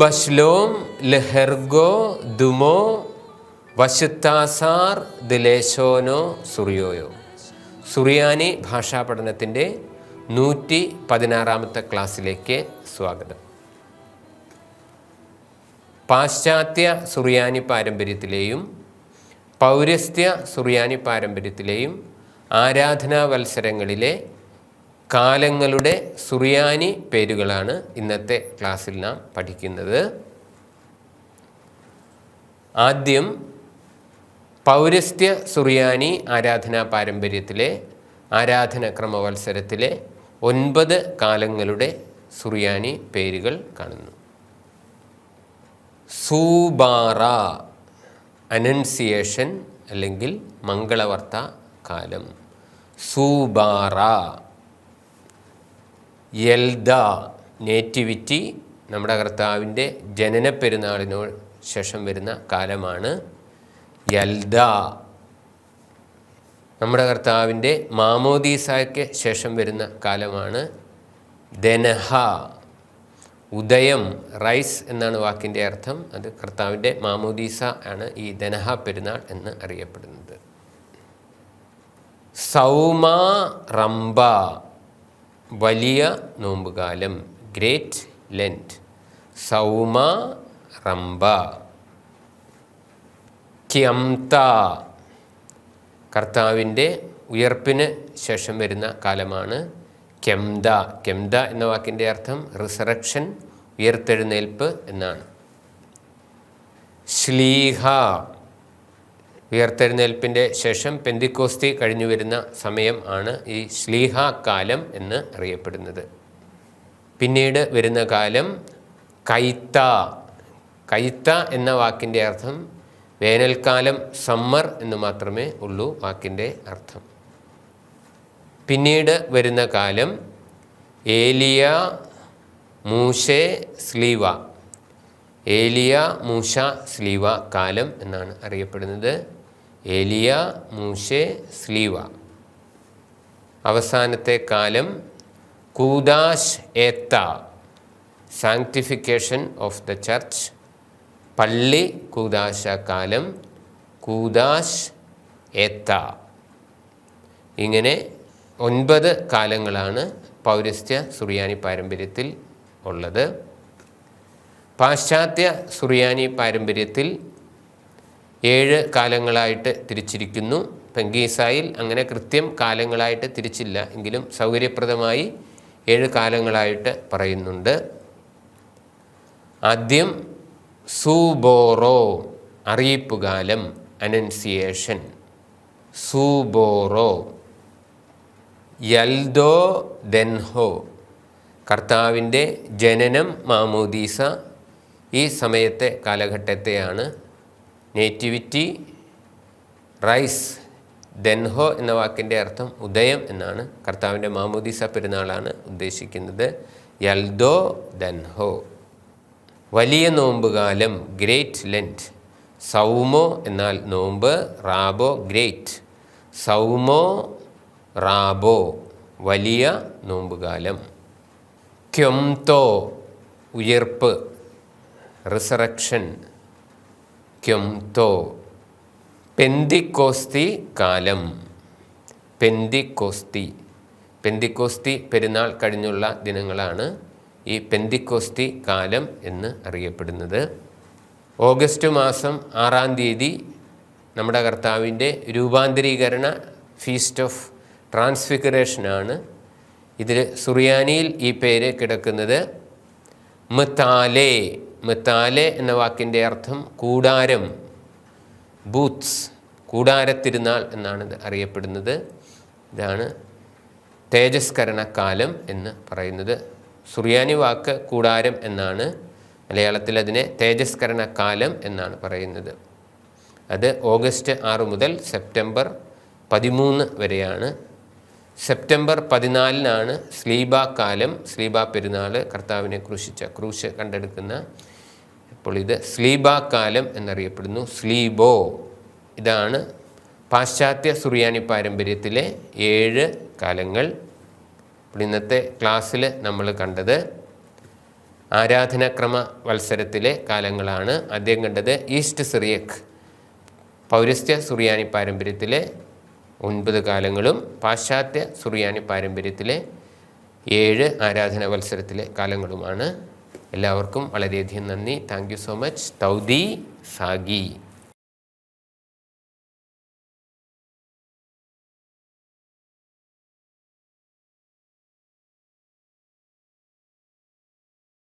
ബഷ്ലോം ലെഹെർഗോ ദുമോ വശുത്താസാർ ദിലേശോനോ സുറിയോയോ. സുറിയാനി ഭാഷാ പഠനത്തിന്റെ നൂറ്റി പതിനാറാമത്തെ ക്ലാസ്സിലേക്ക് സ്വാഗതം. പാശ്ചാത്യ സുറിയാനി പാരമ്പര്യത്തിലെയും പൗരസ്ത്യ സുറിയാനി പാരമ്പര്യത്തിലെയും ആരാധനാ വത്സരങ്ങളിലെ കാലങ്ങളുടെ സുറിയാനി പേരുകളാണ് ഇന്നത്തെ ക്ലാസ്സിൽ നാം പഠിക്കുന്നത്. ആദ്യം പൗരസ്ത്യ സുറിയാനി ആരാധനാ പാരമ്പര്യത്തിലെ ആരാധന ക്രമവത്സരത്തിലെ ഒൻപത് കാലങ്ങളുടെ സുറിയാനി പേരുകൾ കാണുന്നു. സൂബാറ അനൻസിയേഷൻ അല്ലെങ്കിൽ മംഗളവർത്ത കാലം. സൂബാറ യൽദ നേറ്റിവിറ്റി നമ്മുടെ കർത്താവിന്റെ ജനന പെരുന്നാളിനോട് ശേഷം വരുന്ന കാലമാണ് യൽദ. നമ്മുടെ കർത്താവിന്റെ മാമോദീസയ്ക്ക് ശേഷം വരുന്ന കാലമാണ് ദനഹ ഉദയം റൈസ് എന്നാണ് വാക്കിന്റെ അർത്ഥം. അത് കർത്താവിന്റെ മാമോദീസ ആണ് ഈ ദനഹ പെരുന്നാൾ എന്ന് അറിയപ്പെടുന്നത്. സൗമ റംബ. വലിയ നോമ്പുകാലം. ഗ്രേറ്റ് ലെന്റ് സൗമ റംബ. ക്യംത. കർത്താവിന്റെ ഉയർപ്പിന് ശേഷം വരുന്ന കാലമാണ് കെംദ കെംദ എന്ന വാക്കിന്റെ അർത്ഥം റിസറക്ഷൻ ഉയർത്തെഴുന്നേൽപ്പ് എന്നാണ്. ശ്ലീഹ. ഉയർത്തെഴുന്നേൽപ്പിന്റെ ശേഷം പെന്തിക്കോസ്തി കഴിഞ്ഞു വരുന്ന സമയം ആണ് ഈ ശ്ലീഹ കാലം എന്ന് അറിയപ്പെടുന്നത്. പിന്നീട് വരുന്ന കാലം കൈത്ത. കൈത്ത എന്ന വാക്കിന്റെ അർത്ഥം വേനൽക്കാലം സമ്മർ എന്ന് മാത്രമേ ഉള്ളൂ വാക്കിന്റെ അർത്ഥം. പിന്നീട് വരുന്ന കാലം ഏലിയ മൂഷെ സ്ലീവ. ഏലിയ മൂഷ സ്ലീവ കാലം എന്നാണ് അറിയപ്പെടുന്നത്. ഏലിയ മൂശെ സ്ലീവ. അവസാനത്തെ കാലം കൂദാഷ് ഏത്ത സാങ്ക്ടിഫിക്കേഷൻ ഓഫ് ദ ചർച്ച് പള്ളി കൂദാശ കാലം കൂദാഷ് ഏത്ത. ഇങ്ങനെ ഒൻപത് കാലങ്ങളാണ് പൗരസ്ത്യ സുറിയാനി പാരമ്പര്യത്തിൽ ഉള്ളത്. പാശ്ചാത്യ സുറിയാനി പാരമ്പര്യത്തിൽ ഏഴ് കാലങ്ങളായിട്ട് തിരിച്ചിരിക്കുന്നു. പെങ്കീസായിൽ അങ്ങനെ കൃത്യം കാലങ്ങളായിട്ട് തിരിച്ചില്ല. എങ്കിലും സൗകര്യപ്രദമായി ഏഴ് കാലങ്ങളായിട്ട് പറയുന്നുണ്ട്. ആദ്യം സൂബോറോ അറിയിപ്പുകാലം അനൗൺസിയേഷൻ സൂബോറോ യൽദോ ദെൻഹോ. കർത്താവിന്റെ ജനനം മാമോദീസ ഈ സമയത്തെ കാലഘട്ടത്തെയാണ് നേറ്റിവിറ്റി റൈസ് ദെൻഹോ എന്ന വാക്കിന്റെ അർത്ഥം ഉദയം എന്നാണ്. കർത്താവിന്റെ മാമോദീസ പെരുന്നാളാണ് ഉദ്ദേശിക്കുന്നത്. യൽദോ ദൻഹോ വലിയ നോമ്പുകാലം ഗ്രേറ്റ് ലെന്റ് സൗമോ എന്നാൽ നോമ്പ് റാബോ ഗ്രേറ്റ് സൗമോ റാബോ വലിയ നോമ്പുകാലം ക്യംതോ ഉയർപ്പ്. റിസറക്ഷൻ ക്യൊംതോ പെന്തിക്കോസ്തി കാലം. പെന്തിക്കോസ്തി. പെന്തിക്കോസ്തി പെരുന്നാൾ കഴിഞ്ഞുള്ള ദിനങ്ങളാണ് ഈ പെന്തിക്കോസ്തി കാലം എന്ന് അറിയപ്പെടുന്നത്. ഓഗസ്റ്റ് മാസം ആറാം തീയതി നമ്മുടെ കർത്താവിന്റെ രൂപാന്തരീകരണ ഫീസ്റ്റ് ഓഫ് ട്രാൻസ്ഫിഗറേഷനാണ് ഇതിൽ സുറിയാനിയിൽ ഈ പേര് കിടക്കുന്നത്. മിത്താലെ. മിത്താലെ എന്ന വാക്കിന്റെ അർത്ഥം കൂടാരം ബൂത്ത്സ് കൂടാരത്തിരുന്നാൾ എന്നാണ് അറിയപ്പെടുന്നത്. ഇതാണ് തേജസ്കരണക്കാലം എന്ന് പറയുന്നത്. സുറിയാനി വാക്ക് കൂടാരം എന്നാണ്. മലയാളത്തിൽ അതിനെ തേജസ്കരണക്കാലം എന്നാണ് പറയുന്നത്. അത് ഓഗസ്റ്റ് ആറ് മുതൽ സെപ്റ്റംബർ പതിമൂന്ന് വരെയാണ്. സെപ്റ്റംബർ പതിനാലിനാണ് സ്ലീബ കാലം സ്ലീബ പെരുന്നാൾ കർത്താവിനെ ക്രൂശിച്ച ക്രൂശ് കണ്ടെടുക്കുന്ന അപ്പോൾ ഇത് സ്ലീബ കാലം എന്നറിയപ്പെടുന്നു. സ്ലീബോ. ഇതാണ് പാശ്ചാത്യ സുറിയാനി പാരമ്പര്യത്തിലെ ഏഴ് കാലങ്ങൾ. അപ്പോൾ ഇന്നത്തെ ക്ലാസ്സിൽ നമ്മൾ കണ്ടത് ആരാധനാക്രമ വത്സരത്തിലെ കാലങ്ങളാണ്. ആദ്യം കണ്ടത് ഈസ്റ്റ് സിറിയക് പൗരസ്ത്യ സുറിയാനി പാരമ്പര്യത്തിലെ ഒൻപത് കാലങ്ങളും പാശ്ചാത്യ സുറിയാനി പാരമ്പര്യത്തിലെ ഏഴ് ആരാധന വത്സരത്തിലെ കാലങ്ങളുമാണ്. എല്ലാവർക്കും വളരെയധികം നന്ദി. Thank you so much. തൗദി Sagi.